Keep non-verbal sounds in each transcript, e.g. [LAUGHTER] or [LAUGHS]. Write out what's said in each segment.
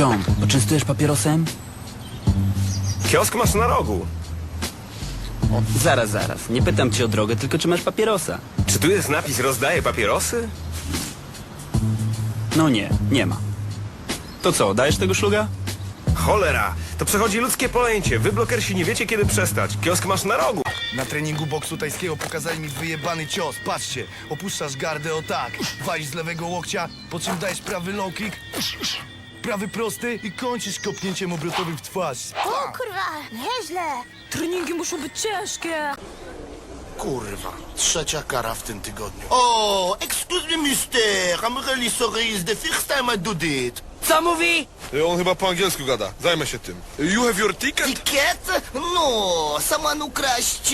Ziom, poczęstujesz papierosem? Kiosk masz na rogu. Zaraz, zaraz. Nie pytam cię o drogę, tylko czy masz papierosa. Czy tu jest napis rozdaje papierosy? No nie, nie ma. To co, dajesz tego szluga? Cholera, to przechodzi ludzkie pojęcie. Wy blokersi nie wiecie kiedy przestać. Kiosk masz na rogu. Na treningu boksu tajskiego pokazali mi wyjebany cios. Patrzcie, opuszczasz gardę o tak, walisz z lewego łokcia, po czym dajesz prawy low kick, prawy prosty i kończysz kopnięciem obrotowym w twarz. O kurwa, nieźle. Treningi muszą być ciężkie. Kurwa, trzecia kara w tym tygodniu. Oh, excuse me, mister. I'm really sorry. It's the first time I do it. Co mówi? On chyba po angielsku gada. Zajmę się tym. You have your ticket? Ticket? No, someone ukraść,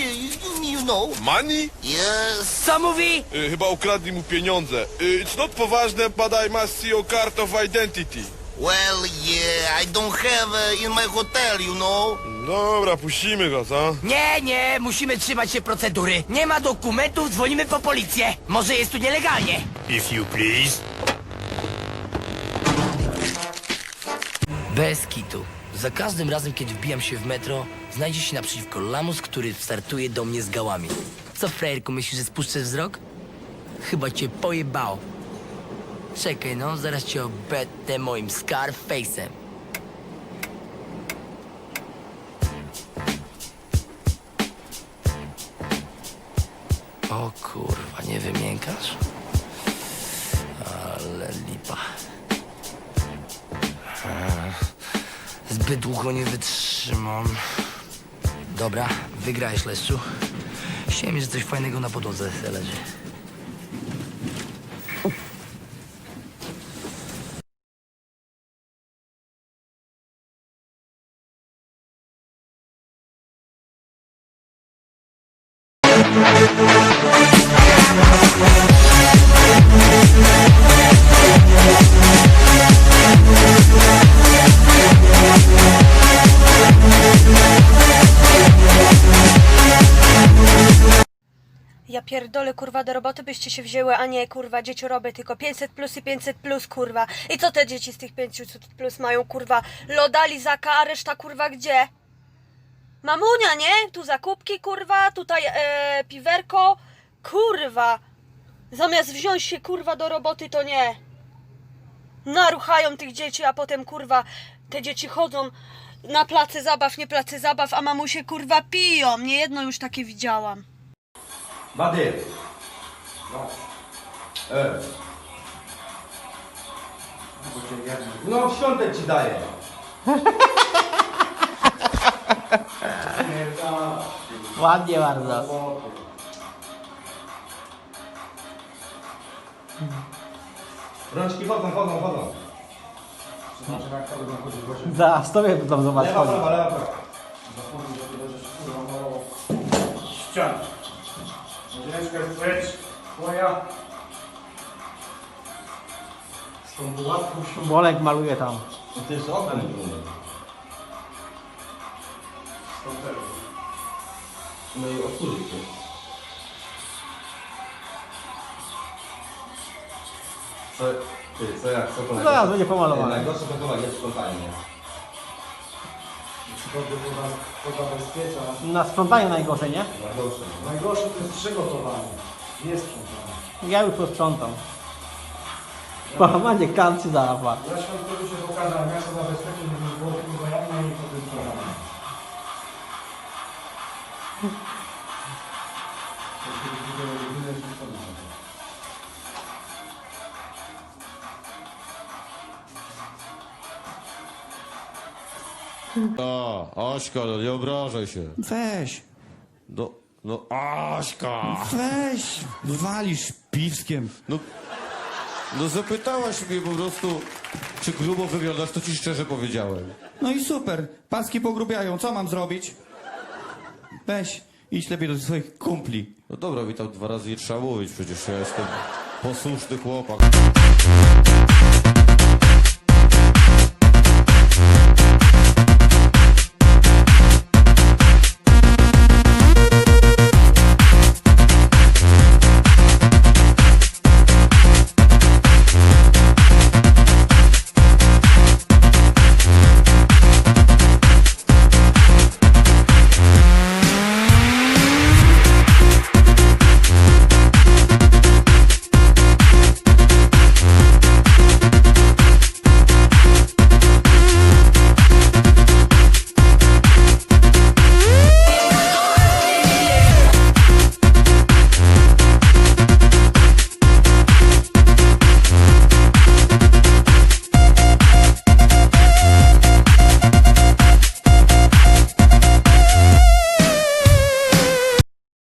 you know. Money? Yes. Co mówi? Y, chyba ukradli mu pieniądze. Y, it's not poważne, but I must see your card of identity. Well, yeah, I don't have uh, in my hotel, you know. Dobra, puścimy go, co? Nie, nie, musimy trzymać się procedury. Nie ma dokumentów, dzwonimy po policję. Może jest tu nielegalnie. If you please. Bez kitu. Za każdym razem, kiedy wbijam się w metro, znajdzie się naprzeciwko lamus, który startuje do mnie z gałami. Co, frajerku, myślisz, że spuszczę wzrok? Chyba cię pojebało. Czekaj, no, zaraz cię obetnę moim Scarface'em. O kurwa, nie wymiękasz? Ale lipa. Zbyt długo nie wytrzymam. Dobra, wygrałeś, Leszczu. Chciałem, że coś fajnego na podłodze leży. Ja pierdolę, kurwa, do roboty byście się wzięły, a nie, kurwa, dziecioroby, tylko 500 plus i 500 plus, kurwa. I co te dzieci z tych 500 plus mają, kurwa? Loda, lizaka, a reszta, kurwa, gdzie? Mamunia, nie? Tu zakupki, kurwa, tutaj e, piwerko, kurwa. Zamiast wziąć się, kurwa, do roboty, to nie. Naruchają tych dzieci, a potem, kurwa, te dzieci chodzą na placy zabaw, nie placy zabaw, a mamusie, kurwa, piją. Nie jedno już takie widziałam. Badyl. E. No, w świątek ci daję. [LAUGHS] Ładnie bardzo. Rączki chodzą, chodzą, chodzą. Zaraz tobie tam zobacz. Lewa, prawa, lewa, prawa. Ścian. Ręczkę chwyć. Twoja. Z tą buławką się... Bolek maluje tam. To jest okno. No i się. Co, ty, co jak, co to Zaraz będzie pomalowane. Najgorsze to chyba jest sprzątanie, nie? To zabezpiecza. Na sprzątaniu najgorzej, nie? Najgorsze. no. Najgorsze to jest przygotowanie. Nie sprzątanie. Ja już posprzątam. Połamanie kancy zaraz. Ja się pokazał, miasto zabezpieczyć, żeby było kurwa jawne i potem O, Aśka, no nie obrażaj się. Weź, No, no, Aśka! weź, walisz piwskiem. No, no zapytałaś mnie po prostu, czy grubo wyglądasz, to ci szczerze powiedziałem. No i super, paski pogrubiają, co mam zrobić? Weź, idź lepiej do swoich kumpli. No dobra, mi tam dwa razy nie trzeba mówić, przecież ja jestem posłuszny chłopak.